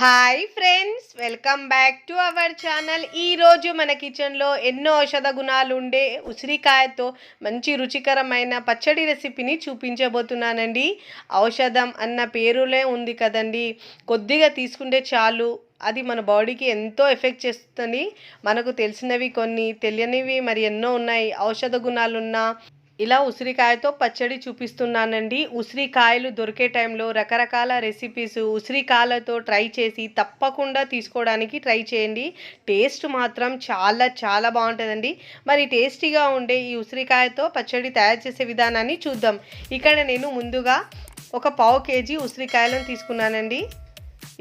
Hi friends welcome back to our channel. ఈరోజు మన కిచెన్లో ఎన్నో ఔషధ గుణాలు ఉండే ఉసిరికాయతో మంచి రుచికరమైన పచ్చడి రెసిపీని చూపించబోతున్నానండి. ఔషధం అన్న పేరులే ఉంది కదండి. కొద్దిగా తీసుకుంటే చాలు. అది మన బాడీకి ఎంతో ఎఫెక్ట్ చేస్తుంది. మనకు తెలిసినవి కొన్ని తెలియనివి మరి ఎన్నో ఉన్నాయి. ఔషధ గుణాలున్న ఇలా ఉసిరికాయతో పచ్చడి చూపిస్తున్నానండి. ఉసిరికాయలు దొరికే టైంలో రకరకాల రెసిపీస్ ఉసిరికాయలతో ట్రై చేసి తప్పకుండా తీసుకోవడానికి ట్రై చేయండి. టేస్ట్ మాత్రం చాలా చాలా బాగుంటుందండి. మరి టేస్టీగా ఉండే ఈ ఉసిరికాయతో పచ్చడి తయారు చేసే విధానాన్ని చూద్దాం. ఇక్కడ నేను ముందుగా ఒక పావు కేజీ ఉసిరికాయలను తీసుకున్నానండి.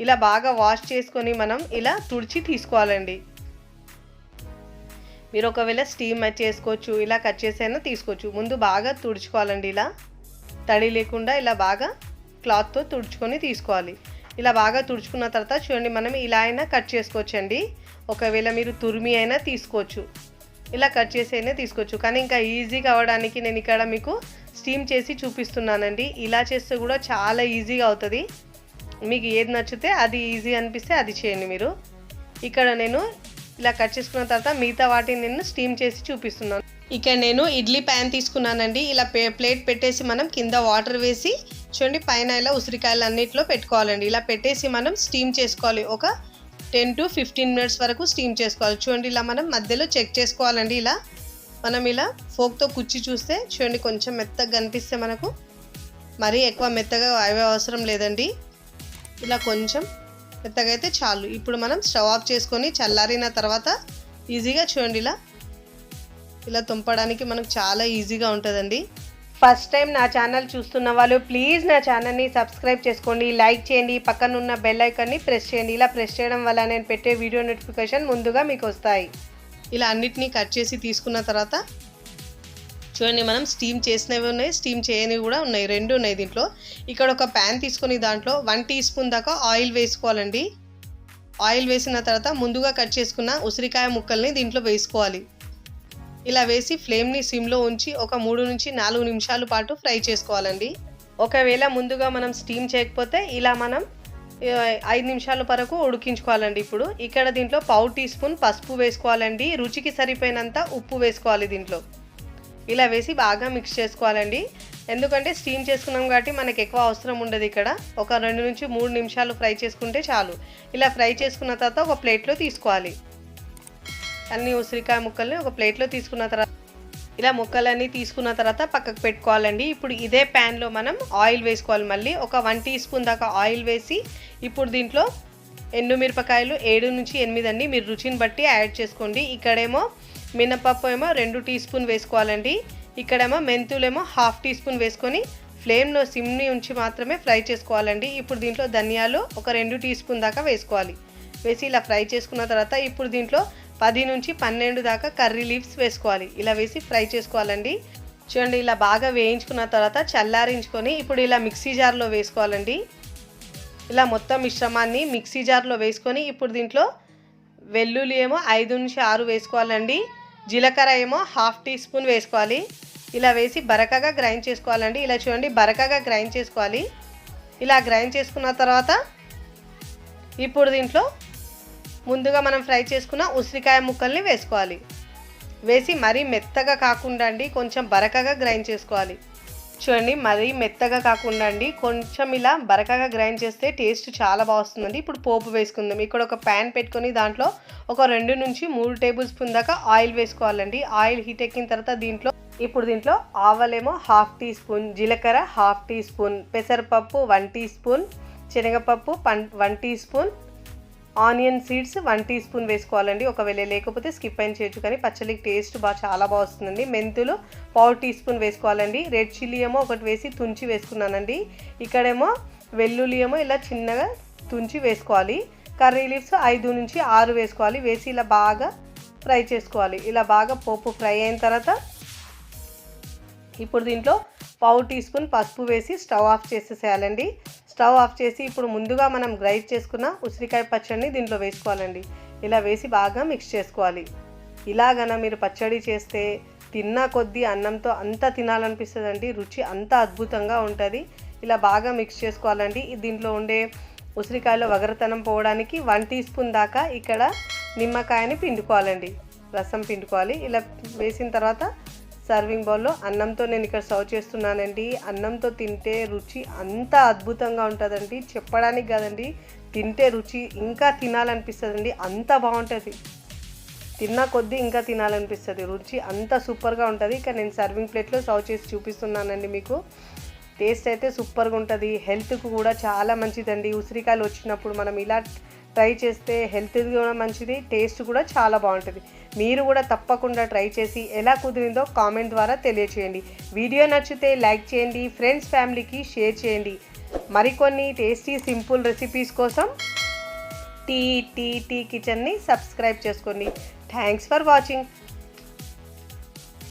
ఇలా బాగా వాష్ చేసుకొని మనం ఇలా తుడిచి తీసుకోవాలండి. మీరు ఒకవేళ స్టీమ్ చేసుకోవచ్చు ఇలా కట్ చేసైనా తీసుకోవచ్చు. ముందు బాగా తుడుచుకోవాలండి ఇలా. తడి లేకుండా ఇలా బాగా క్లాత్తో తుడుచుకొని తీసుకోవాలి. ఇలా బాగా తుడుచుకున్న తర్వాత చూడండి మనం ఇలా అయినా కట్ చేసుకోవచ్చండి. ఒకవేళ మీరు తురిమి అయినా తీసుకోవచ్చు. ఇలా కట్ చేసి అయినా తీసుకోవచ్చు. కానీ ఇంకా ఈజీగా అవ్వడానికి నేను ఇక్కడ మీకు స్టీమ్ చేసి చూపిస్తున్నానండి. ఇలా చేస్తే కూడా చాలా ఈజీగా అవుతుంది. మీకు ఏది నచ్చితే అది ఈజీ అనిపిస్తే అది చేయండి మీరు. ఇక్కడ నేను ఇలా కట్ చేసుకున్న తర్వాత మిగతా వాటిని నేను స్టీమ్ చేసి చూపిస్తున్నాను. ఇక నేను ఇడ్లీ ప్యాన్ తీసుకున్నానండి. ఇలా పే ప్లేట్ పెట్టేసి మనం కింద వాటర్ వేసి చూడండి పైన ఇలా ఉసిరికాయలు అన్నిటిలో పెట్టుకోవాలండి. ఇలా పెట్టేసి మనం స్టీమ్ చేసుకోవాలి. ఒక టెన్ టు ఫిఫ్టీన్ మినిట్స్ వరకు స్టీమ్ చేసుకోవాలి. చూడండి ఇలా మనం మధ్యలో చెక్ చేసుకోవాలండి. ఇలా మనం ఇలా ఫోక్తో కుచ్చి చూస్తే చూడండి కొంచెం మెత్తగా కనిపిస్తే మనకు మరీ ఎక్కువ మెత్తగా అవే అవసరం లేదండి. ఇలా కొంచెం మెత్తగా అయితే చాలు. ఇప్పుడు మనం స్టవ్ ఆఫ్ చేసుకొని చల్లారిన తర్వాత ఈజీగా చూడండి ఇలా. ఇలా తుంపడానికి మనకు చాలా ఈజీగా ఉంటుందండి. ఫస్ట్ టైం నా ఛానల్ చూస్తున్న వాళ్ళు ప్లీజ్ నా ఛానల్ని సబ్స్క్రైబ్ చేసుకోండి లైక్ చేయండి పక్కన ఉన్న బెల్ ఐకాన్ని ప్రెస్ చేయండి. ఇలా ప్రెస్ చేయడం వల్ల నేను పెట్టే వీడియో నోటిఫికేషన్ ముందుగా మీకు వస్తాయి. ఇలా అన్నిటినీ కట్ చేసి తీసుకున్న తర్వాత చూడండి మనం స్టీమ్ చేసినవి ఉన్నాయి స్టీమ్ చేయనివి కూడా ఉన్నాయి రెండు ఉన్నాయి దీంట్లో. ఇక్కడ ఒక ప్యాన్ తీసుకొని దాంట్లో వన్ టీ స్పూన్ దాకా ఆయిల్ వేసుకోవాలండి. ఆయిల్ వేసిన తర్వాత ముందుగా కట్ చేసుకున్న ఉసిరికాయ ముక్కల్ని దీంట్లో వేసుకోవాలి. ఇలా వేసి ఫ్లేమ్ని సిమ్లో ఉంచి ఒక మూడు నుంచి నాలుగు నిమిషాల పాటు ఫ్రై చేసుకోవాలండి. ఒకవేళ ముందుగా మనం స్టీమ్ చేయకపోతే ఇలా మనం ఐదు నిమిషాల వరకు ఉడికించుకోవాలండి ఇప్పుడు. ఇక్కడ దీంట్లో పావు టీ స్పూన్ పసుపు వేసుకోవాలండి. రుచికి సరిపోయినంత ఉప్పు వేసుకోవాలి దీంట్లో. ఇలా వేసి బాగా మిక్స్ చేసుకోవాలండి. ఎందుకంటే స్టీమ్ చేసుకున్నాం కాబట్టి మనకు ఎక్కువ అవసరం ఉండదు ఇక్కడ. ఒక రెండు నుంచి మూడు నిమిషాలు ఫ్రై చేసుకుంటే చాలు. ఇలా ఫ్రై చేసుకున్న తర్వాత ఒక ప్లేట్లో తీసుకోవాలి. అన్ని ఉసిరికాయ ముక్కల్ని ఒక ప్లేట్లో తీసుకున్న తర్వాత ఇలా ముక్కలన్నీ తీసుకున్న తర్వాత పక్కకు పెట్టుకోవాలండి. ఇప్పుడు ఇదే ప్యాన్లో మనం ఆయిల్ వేసుకోవాలి మళ్ళీ. ఒక వన్ టీ స్పూన్ దాకా ఆయిల్ వేసి ఇప్పుడు దీంట్లో ఎండుమిరపకాయలు ఏడు నుంచి ఎనిమిది అండి. మీరు రుచిని బట్టి యాడ్ చేసుకోండి. ఇక్కడేమో మినపప్పు ఏమో రెండు టీ స్పూన్ వేసుకోవాలండి. ఇక్కడేమో మెంతులేమో హాఫ్ టీ స్పూన్ వేసుకొని ఫ్లేమ్లో సిమ్ని ఉంచి మాత్రమే ఫ్రై చేసుకోవాలండి. ఇప్పుడు దీంట్లో ధనియాలు ఒక రెండు టీ స్పూన్ దాకా వేసుకోవాలి. వేసి ఇలా ఫ్రై చేసుకున్న తర్వాత ఇప్పుడు దీంట్లో పది నుంచి పన్నెండు దాకా కర్రీ లీవ్స్ వేసుకోవాలి. ఇలా వేసి ఫ్రై చేసుకోవాలండి. చూడండి ఇలా బాగా వేయించుకున్న తర్వాత చల్లారించుకొని ఇప్పుడు ఇలా మిక్సీ జార్లో వేసుకోవాలండి. ఇలా మొత్తం మిశ్రమాన్ని మిక్సీ జార్లో వేసుకొని ఇప్పుడు దీంట్లో వెల్లుల్లి ఏమో ఐదు నుంచి ఆరు వేసుకోవాలండి. జీలకర్ర ఏమో హాఫ్ టీ స్పూన్ వేసుకోవాలి. ఇలా వేసి బరకగా గ్రైండ్ చేసుకోవాలండి. ఇలా చూడండి బరకగా గ్రైండ్ చేసుకోవాలి. ఇలా గ్రైండ్ చేసుకున్న తర్వాత ఇప్పుడు దీంట్లో ముందుగా మనం ఫ్రై చేసుకున్న ఉసిరికాయ ముక్కల్ని వేసుకోవాలి. వేసి మరీ మెత్తగా కాకుండా అండి కొంచెం బరకగా గ్రైండ్ చేసుకోవాలి. చూడండి మరీ మెత్తగా కాకుండా అండి కొంచెం ఇలా బరకగా గ్రైండ్ చేస్తే టేస్ట్ చాలా బాగా వస్తుందండి. ఇప్పుడు పోపు వేసుకుందాం. ఇక్కడ ఒక ప్యాన్ పెట్టుకొని దాంట్లో ఒక రెండు నుంచి మూడు టేబుల్ స్పూన్ దాకా ఆయిల్ వేసుకోవాలండి. ఆయిల్ హీట్ ఎక్కిన తర్వాత దీంట్లో ఇప్పుడు దీంట్లో ఆవలేమో హాఫ్ టీ స్పూన్ జీలకర్ర హాఫ్ టీ స్పూన్ పెసరపప్పు వన్ టీ స్పూన్ శనగపప్పు పన్ one teaspoon onion seeds one teaspoon వేసుకోవాలండి. ఒకవేళ లేకపోతే స్కిప్ అయిన చేయొచ్చు కానీ పచ్చడికి టేస్ట్ బాగా చాలా బాగా వస్తుందండి. మెంతులు పావు టీ స్పూన్ వేసుకోవాలండి. రెడ్ చిల్లీ ఏమో ఒకటి వేసి తుంచి వేసుకున్నానండి. ఇక్కడేమో వెల్లుల్లి ఏమో ఇలా చిన్నగా తుంచి వేసుకోవాలి. కర్రీ లీవ్స్ ఐదు నుంచి ఆరు వేసుకోవాలి. వేసి ఇలా బాగా ఫ్రై చేసుకోవాలి. ఇలా బాగా పోపు ఫ్రై అయిన తర్వాత ఇప్పుడు దీంట్లో పావు టీ స్పూన్ పసుపు వేసి స్టవ్ ఆఫ్ చేసేసేయాలండి. స్టవ్ ఆఫ్ చేసి ఇప్పుడు ముందుగా మనం గ్రైండ్ చేసుకున్న ఉసిరికాయ పచ్చడిని దీంట్లో వేసుకోవాలండి. ఇలా వేసి బాగా మిక్స్ చేసుకోవాలి. ఇలాగన మీరు పచ్చడి చేస్తే తిన్న కొద్దీ అన్నంతో అంత తినాలనిపిస్తుందండి. రుచి అంత అద్భుతంగా ఉంటుంది. ఇలా బాగా మిక్స్ చేసుకోవాలండి. దీంట్లో ఉండే ఉసిరికాయలో వగరతనం పోవడానికి వన్ టీ స్పూన్ దాకా ఇక్కడ నిమ్మకాయని పిండుకోవాలండి. రసం పిండుకోవాలి. ఇలా వేసిన తర్వాత సర్వింగ్ బౌల్లో అన్నంతో నేను ఇక్కడ సర్వ్ చేస్తున్నానండి. అన్నంతో తింటే రుచి అంత అద్భుతంగా ఉంటుందండి. చెప్పడానికి కాదండి తింటే రుచి ఇంకా తినాలనిపిస్తుందండి. అంత బాగుంటుంది. తిన్న కొద్దీ ఇంకా తినాలనిపిస్తుంది. రుచి అంత సూపర్గా ఉంటుంది. ఇక నేను సర్వింగ్ ప్లేట్లో సర్వ్ చేసి చూపిస్తున్నానండి మీకు. టేస్ట్ అయితే సూపర్గా ఉంటుంది. హెల్త్కు కూడా చాలా మంచిదండి. ఉసిరికాయలు వచ్చినప్పుడు మనం ఇలా ట్రై చేస్తే హెల్త్ కూడా మంచిది టేస్ట్ కూడా చాలా బాగుంటుంది. మీరు కూడా తప్పకుండా ట్రై చేసి ఎలా కుదిరిందో కామెంట్ ద్వారా తెలియచేయండి. వీడియో నచ్చితే లైక్ చేయండి ఫ్రెండ్స్ ఫ్యామిలీకి షేర్ చేయండి. మరికొన్ని టేస్టీ సింపుల్ రెసిపీస్ కోసం టీ టీ టీ కిచెన్ని సబ్స్క్రైబ్ చేసుకోండి. Thanks for watching.